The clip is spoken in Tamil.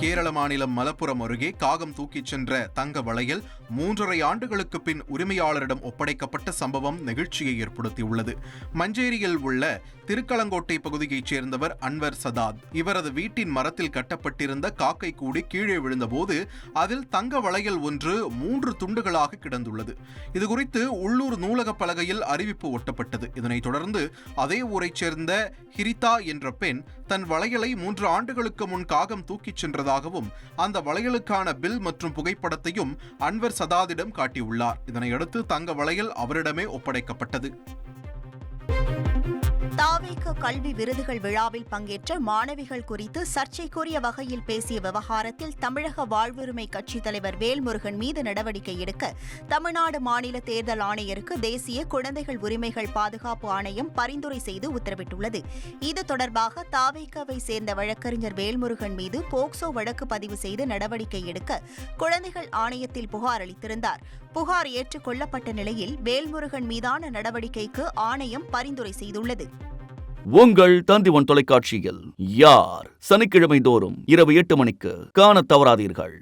கேரள மாநிலம் மலப்புரம் அருகே காகம் தூக்கிச் சென்ற தங்க வளையல் மூன்றரை ஆண்டுகளுக்கு பின் உரிமையாளரிடம் ஒப்படைக்கப்பட்ட சம்பவம் நெகிழ்ச்சியை ஏற்படுத்தியுள்ளது. மஞ்சேரியில் உள்ள திருக்களங்கோட்டை பகுதியைச் சேர்ந்தவர் அன்வர் சதாத். இவரது வீட்டின் மரத்தில் கட்டப்பட்டிருந்த காக்கை கூடி கீழே விழுந்தபோது அதில் தங்க வளையல் ஒன்று மூன்று துண்டுகளாக கிடந்துள்ளது. இதுகுறித்து உள்ளூர் நூலக பலகையில் அறிவிப்பு ஒட்டப்பட்டது. இதனைத் தொடர்ந்து அதே ஊரைச் சேர்ந்த ஹிரிதா என்ற பெண் தன் வளையலை மூன்று ஆண்டுகளுக்கு முன் காகம் தூக்கிச் சென்றதாகவும் அந்த வளையலுக்கான பில் மற்றும் புகைப்படத்தையும் அன்வர் சதாதிடம் காட்டியுள்ளார். இதனையடுத்து தங்க வளையல் அவரிடமே ஒப்படைக்கப்பட்டது. தாவேக கல்வி விருதுகள் விழாவில் பங்கேற்ற மாணவிகள் குறித்து சர்ச்சைக்குரிய வகையில் பேசிய விவகாரத்தில் தமிழக வாழ்வுரிமை கட்சித் தலைவர் வேல்முருகன் மீது நடவடிக்கை எடுக்க தமிழ்நாடு மாநில தேர்தல் ஆணையருக்கு தேசிய குழந்தைகள் உரிமைகள் பாதுகாப்பு ஆணையம் பரிந்துரை செய்து உத்தரவிட்டுள்ளது. இது தொடர்பாக தாவேக்கவை சேர்ந்த வழக்கறிஞர் வேல்முருகன் மீது போக்சோ வழக்கு பதிவு செய்து நடவடிக்கை எடுக்க குழந்தைகள் ஆணையத்தில் புகார் அளித்திருந்தார். புகார் ஏற்றுக்கொள்ளப்பட்ட நிலையில் வேல்முருகன் மீதான நடவடிக்கைக்கு ஆணையம் பரிந்துரை செய்துள்ளது. உங்கள் தந்திவன் தொலைக்காட்சியில் யார்? சனிக்கிழமை தோறும் இரவு எட்டு மணிக்கு காணத் தவறாதீர்கள்.